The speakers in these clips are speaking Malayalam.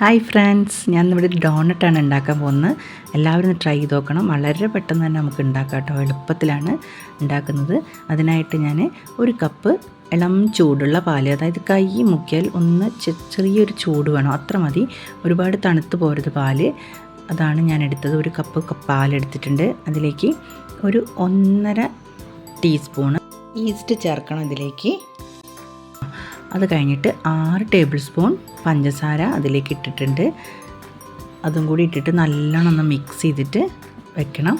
ഹായ് ഫ്രണ്ട്സ് ഞാൻ ഇവിടെ ഡോണട്ടാണ് ഉണ്ടാക്കാൻ പോകുന്നത്. എല്ലാവരും ട്രൈ ചെയ്ത് നോക്കണം. വളരെ പെട്ടെന്ന് തന്നെ നമുക്ക് ഉണ്ടാക്കാം കേട്ടോ. എളുപ്പത്തിലാണ് ഉണ്ടാക്കുന്നത്. അതിനായിട്ട് ഞാൻ ഒരു കപ്പ് ഇളം ചൂടുള്ള പാൽ അതായത് കൈ മുക്കിയാൽ ഒന്ന് ചെറിയൊരു ചൂട് വേണം. അത്ര മതി. ഒരുപാട് തണുത്ത് പോരുത് പാൽ. അതാണ് ഞാൻ എടുത്തത്. ഒരു കപ്പ് പാലെടുത്തിട്ടുണ്ട് അതിലേക്ക് ഒരു ഒന്നര ടീസ്പൂണ് ഈസ്റ്റ് ചേർക്കണം ഇതിലേക്ക് അത് കഴിഞ്ഞിട്ട് ആറ് ടേബിൾ സ്പൂൺ പഞ്ചസാര അതിലേക്ക് ഇട്ടിട്ടുണ്ട്. അതും കൂടി ഇട്ടിട്ട് നല്ലോണം ഒന്ന് മിക്സ് ചെയ്തിട്ട് വെക്കണം.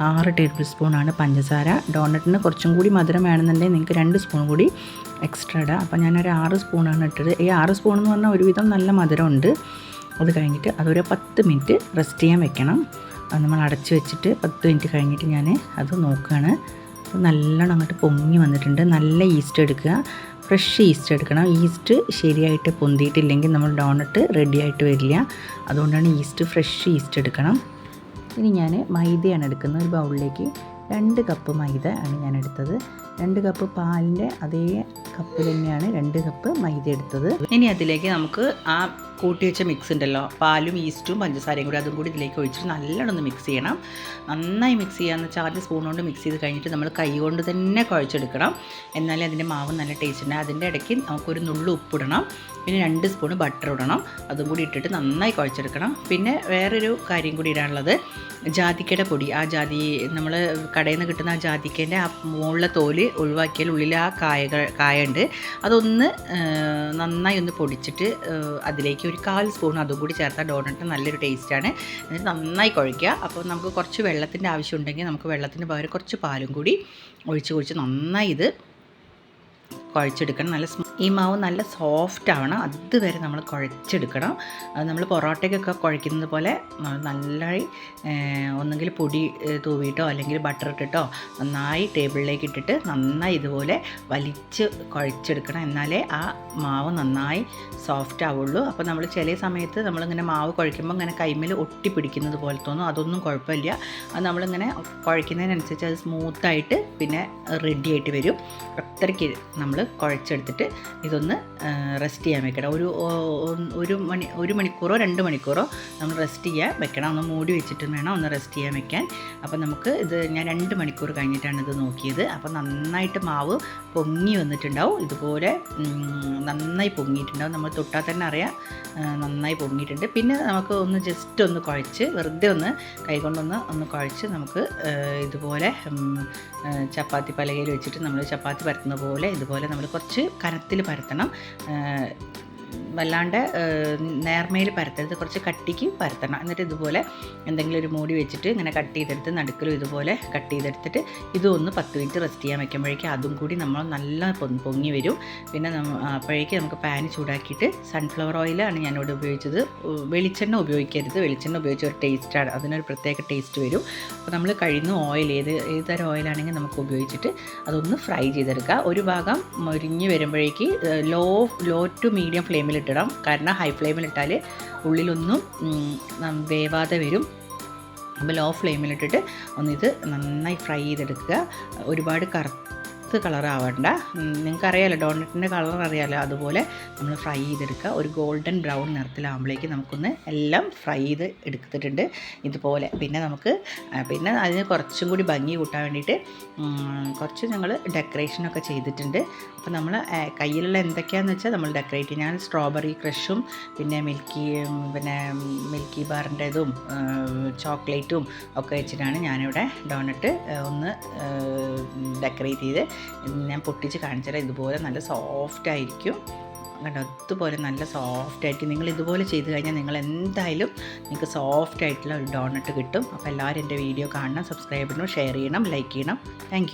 ആറ് ടേബിൾ സ്പൂണാണ് പഞ്ചസാര. ഡോണറ്റിന് കുറച്ചും കൂടി മധുരം വേണമെന്നുണ്ടെങ്കിൽ നിങ്ങൾക്ക് രണ്ട് സ്പൂൺ കൂടി എക്സ്ട്രാ ഇടാം. അപ്പോൾ ഞാനൊരു ആറ് സ്പൂണാണ് ഇട്ടത്. ഈ ആറ് സ്പൂൺ എന്ന് പറഞ്ഞാൽ ഒരുവിധം നല്ല മധുരമുണ്ട്. അത് കഴിഞ്ഞിട്ട് അതൊരു പത്ത് മിനിറ്റ് റെസ്റ്റ് ചെയ്യാൻ വെക്കണം. അത് നമ്മൾ അടച്ച് വെച്ചിട്ട് പത്ത് മിനിറ്റ് കഴിഞ്ഞിട്ട് ഞാൻ അത് നോക്കുകയാണ്. നല്ലോണം അങ്ങോട്ട് പൊങ്ങി വന്നിട്ടുണ്ട്. നല്ല ഈസ്റ്റ് എടുക്കുക. ഫ്രഷ് ഈസ്റ്റ് എടുക്കണം. ഈസ്റ്റ് ശരിയായിട്ട് പൊന്തിയിട്ടില്ലെങ്കിൽ നമ്മൾ ഡോണട്ട് റെഡി ആയിട്ട് വരില്ല. അതുകൊണ്ടാണ് ഈസ്റ്റ് ഫ്രഷ് ഈസ്റ്റ് എടുക്കണം. ഇനി ഞാൻ മൈദയാണ് എടുക്കുന്നത്. ഒരു ബൗളിലേക്ക് രണ്ട് കപ്പ് മൈദ ആണ് ഞാൻ എടുത്തത്. രണ്ട് കപ്പ് പാലിന്റെ അതേ കപ്പ് തന്നെയാണ് രണ്ട് കപ്പ് മൈദ എടുത്തത്. ഇനി അതിലേക്ക് നമുക്ക് ആ കൂട്ടി വെച്ച മിക്സ് ഉണ്ടല്ലോ. പാലും ഈസ്റ്റും പഞ്ചസാരയും കൂടി അതും കൂടി ഇതിലേക്ക് ഒഴിച്ചിട്ട് നല്ലോണം ഒന്ന് മിക്സ് ചെയ്യണം. നന്നായി മിക്സ് ചെയ്യാന്ന് വെച്ചാൽ ആദ്യം സ്പൂൺ കൊണ്ട് മിക്സ് ചെയ്ത് കഴിഞ്ഞിട്ട് നമ്മൾ കൈ കൊണ്ട് തന്നെ കുഴച്ചെടുക്കണം. എന്നാലേ അതിന്റെ മാവ് നല്ല ടേസ്റ്റ് ഉണ്ട് അതിന്റെ ഇടയ്ക്ക് നമുക്കൊരു നുള്ളു ഉപ്പിടണം. പിന്നെ രണ്ട് സ്പൂൺ ബട്ടർ ഇടണം. അതും കൂടി ഇട്ടിട്ട് നന്നായി കുഴച്ചെടുക്കണം. പിന്നെ വേറൊരു കാര്യം കൂടി ഇടാനുള്ളത് ജാതിക്കയുടെ പൊടി. ആ ജാതി നമ്മൾ കടയിൽ നിന്ന് കിട്ടുന്ന ആ ജാതിക്കേന്റെ ആ മുകളിലെ തോൽ ഒഴിവാക്കിയാൽ ഉള്ളിൽ ആ കായകൾ കായുണ്ട് അതൊന്ന് നന്നായി ഒന്ന് പൊടിച്ചിട്ട് അതിലേക്ക് ഒരു കാൽ സ്പൂൺ അതും കൂടി ചേർത്താൽ ഡോണട്ട് നല്ലൊരു ടേസ്റ്റാണ് എന്നിട്ട് നന്നായി കുഴയ്ക്കുക അപ്പോൾ നമുക്ക് കുറച്ച് വെള്ളത്തിന്റെ ആവശ്യമുണ്ടെങ്കിൽ നമുക്ക് വെള്ളത്തിന് പകരം കുറച്ച് പാലും കൂടി ഒഴിച്ച് കുഴിച്ച് നന്നായി ഇത് കുഴച്ചെടുക്കണം. നല്ല ഈ മാവ് നല്ല സോഫ്റ്റ് ആവണം അതുവരെ നമ്മൾ കുഴച്ചെടുക്കണം. അത് നമ്മൾ പൊറോട്ടയ്ക്കൊക്കെ കുഴക്കുന്നത് പോലെ നല്ലതായി ഒന്നെങ്കിൽ പൊടി തൂവിയിട്ടോ അല്ലെങ്കിൽ ബട്ടർ ഇട്ടിട്ടോ നന്നായി ടേബിളിലേക്ക് ഇട്ടിട്ട് നന്നായി ഇതുപോലെ വലിച്ച് കുഴച്ചെടുക്കണം. എന്നാലേ ആ മാവ് നന്നായി സോഫ്റ്റ് ആവുള്ളൂ. അപ്പോൾ നമ്മൾ ചില സമയത്ത് നമ്മളിങ്ങനെ മാവ് കുഴയ്ക്കുമ്പോൾ ഇങ്ങനെ കൈമിൽ ഒട്ടി പിടിക്കുന്നത് പോലെ തോന്നും. അതൊന്നും കുഴപ്പമില്ല. അത് നമ്മളിങ്ങനെ കുഴയ്ക്കുന്നതിനനുസരിച്ച് അത് സ്മൂത്തായിട്ട് പിന്നെ റെഡി ആയിട്ട് വരും. അത്രയ്ക്ക് നമ്മൾ കുഴച്ചെടുത്തിട്ട് ഇതൊന്ന് റെസ്റ്റ് ചെയ്യാൻ വെക്കണം. ഒരു ഒരു മണി ഒരു മണിക്കൂറോ രണ്ട് മണിക്കൂറോ നമ്മൾ റെസ്റ്റ് ചെയ്യാൻ വെക്കണം. ഒന്ന് മൂടി വെച്ചിട്ടും വേണം ഒന്ന് റെസ്റ്റ് ചെയ്യാൻ വെക്കാൻ. അപ്പോൾ നമുക്ക് ഇത് ഞാൻ രണ്ട് മണിക്കൂർ കഴിഞ്ഞിട്ടാണ് ഇത് നോക്കിയത്. അപ്പോൾ നന്നായിട്ട് മാവ് പൊങ്ങി വന്നിട്ടുണ്ടാവും. ഇതുപോലെ നന്നായി പൊങ്ങിയിട്ടുണ്ടാവും. നമ്മൾ തൊട്ടാൽ തന്നെ അറിയാം നന്നായി പൊങ്ങിയിട്ടുണ്ട്. പിന്നെ നമുക്ക് ഒന്ന് ജസ്റ്റ് ഒന്ന് കുഴച്ച് വെറുതെ ഒന്ന് കൈകൊണ്ടൊന്ന് ഒന്ന് കുഴച്ച് നമുക്ക് ഇതുപോലെ ചപ്പാത്തി പലകയിൽ വെച്ചിട്ട് നമ്മൾ ചപ്പാത്തി പരത്തുന്ന പോലെ ഇതുപോലെ നമ്മൾ കുറച്ച് കനത്തിൽ പരത്തണം. വല്ലാണ്ട് നേർമയിൽ പരത്തരുത്. കുറച്ച് കട്ടിക്ക് പരത്തണം. എന്നിട്ട് ഇതുപോലെ എന്തെങ്കിലും ഒരു മൂടി വെച്ചിട്ട് ഇങ്ങനെ കട്ട് ചെയ്തെടുത്ത് നടുക്കലും ഇതുപോലെ കട്ട് ചെയ്തെടുത്തിട്ട് ഇതും ഒന്ന് പത്ത് മിനിറ്റ് റെസ്റ്റ് ചെയ്യാൻ വയ്ക്കുമ്പോഴേക്കും അതും കൂടി നമ്മൾ നല്ല പൊങ്ങി വരും. പിന്നെ അപ്പോഴേക്കും നമുക്ക് പാൻ ചൂടാക്കിയിട്ട് സൺഫ്ലവർ ഓയിലാണ് ഞാനിവിടെ ഉപയോഗിച്ചത്. വെളിച്ചെണ്ണ ഉപയോഗിക്കരുത്. വെളിച്ചെണ്ണ ഉപയോഗിച്ച ഒരു ടേസ്റ്റാണ് അതിനൊരു പ്രത്യേക ടേസ്റ്റ് വരും. അപ്പോൾ നമ്മൾ കഴിയുന്ന ഓയിൽ ഏത് ഏത് തരം ഓയിലാണെങ്കിൽ നമുക്ക് ഉപയോഗിച്ചിട്ട് അതൊന്ന് ഫ്രൈ ചെയ്തെടുക്കുക. ഒരു ഭാഗം മുരിഞ്ഞ് വരുമ്പോഴേക്ക് ലോ ലോ ടു മീഡിയം ഫ്ലെയിമിൽ ഇട്ടിടാം കാരണം ഹൈ ഫ്ലെയിമിൽ ഫ്ലെയിമിലിട്ടാൽ ഉള്ളിലൊന്നും വേവാതെ വരും. അപ്പോൾ ലോ ഫ്ലെയിമിലിട്ടിട്ട് ഒന്നിത് നന്നായി ഫ്രൈ ചെയ്തെടുക്കുക. ഒരുപാട് കറുത്ത കറുത്ത് നിങ്ങൾക്ക് നിങ്ങൾക്കറിയാലോ ഡോണറ്റിന്റെ കളർ അറിയാലോ അതുപോലെ നമ്മൾ ഫ്രൈ ചെയ്തെടുക്കുക. ഒരു ഗോൾഡൻ ബ്രൗൺ നിറത്തിലാകുമ്പോഴേക്ക് നമുക്കൊന്ന് എല്ലാം ഫ്രൈ ചെയ്ത് എടുത്തിട്ടുണ്ട്. ഇതുപോലെ പിന്നെ നമുക്ക് പിന്നെ അതിന് കുറച്ചും കൂടി ഭംഗി കൂട്ടാൻ വേണ്ടിയിട്ട് കുറച്ച് ഞങ്ങൾ ഡെക്കറേഷനൊക്കെ ചെയ്തിട്ടുണ്ട്. അപ്പോൾ നമ്മൾ കയ്യിലുള്ള എന്തൊക്കെയാണെന്ന് വെച്ചാൽ നമ്മൾ ഡെക്കറേറ്റ് ഞാൻ സ്ട്രോബെറി ക്രഷും പിന്നെ മിൽക്കി പിന്നെ മിൽക്കി ബാറിന്റെതും ചോക്ലേറ്റും ഒക്കെ വെച്ചിട്ടാണ് ഞാനിവിടെ ഡോണറ്റ് ഒന്ന് ഡെക്കറേറ്റ് ചെയ്ത് ഞാൻ പൊട്ടിച്ച് കാണിച്ചാൽ ഇതുപോലെ നല്ല സോഫ്റ്റ് ആയിരിക്കും. കണ്ടോ? ഇതുപോലെ നല്ല സോഫ്റ്റ് ആയിട്ട് നിങ്ങൾ ഇതുപോലെ ചെയ്ത് കഴിഞ്ഞാൽ നിങ്ങൾ എന്തായാലും നിങ്ങൾക്ക് സോഫ്റ്റ് ആയിട്ടുള്ള ഒരു ഡോണട്ട് കിട്ടും. അപ്പോൾ എല്ലാവരും എന്റെ വീഡിയോ കാണണം സബ്സ്ക്രൈബ് ചെയ്യണം ഷെയർ ചെയ്യണം ലൈക്ക് ചെയ്യണം. താങ്ക്